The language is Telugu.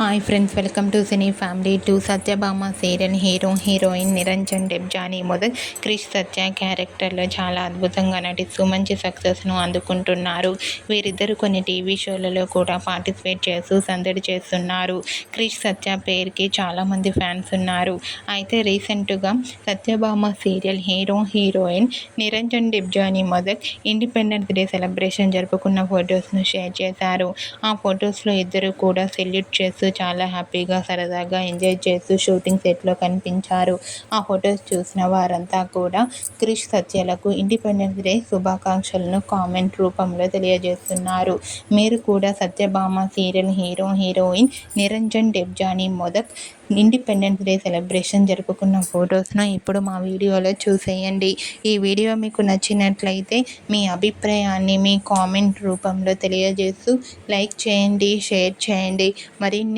Hi friends welcome to cine family two. Satyabhama serial hero heroine Niranjan Debjani Modak Krish Satya క్యారెక్టర్లో చాలా అద్భుతంగా నటిస్తూ మంచి సక్సెస్ను అందుకుంటున్నారు. వీరిద్దరు కొన్ని టీవీ షోలలో కూడా పార్టిసిపేట్ చేస్తూ సందడి చేస్తున్నారు. క్రిష్ సత్య పేరుకి చాలామంది ఫ్యాన్స్ ఉన్నారు. అయితే రీసెంట్గా Satyabhama serial hero heroine Niranjan Debjani Modak independence day celebration జరుపుకున్న ఫొటోస్ను షేర్ చేశారు. ఆ ఫొటోస్లో ఇద్దరు కూడా సెల్యూట్ చేస్తూ చాలా హ్యాపీగా సరదాగా ఎంజాయ్ చేస్తూ షూటింగ్ సెట్లో కనిపించారు. ఆ ఫొటోస్ చూసిన వారంతా కూడా క్రిష్ సత్యలకు ఇండిపెండెన్స్ డే శుభాకాంక్షలను కామెంట్ రూపంలో తెలియజేస్తున్నారు. మీరు కూడా Satyabhama serial hero heroine Niranjan Debjani Modak independence day celebration జరుపుకున్న ఫొటోస్ను ఇప్పుడు మా వీడియోలో చూసేయండి. ఈ వీడియో మీకు నచ్చినట్లయితే మీ అభిప్రాయాన్ని మీ కామెంట్ రూపంలో తెలియజేస్తూ లైక్ చేయండి షేర్ చేయండి. మరిన్ని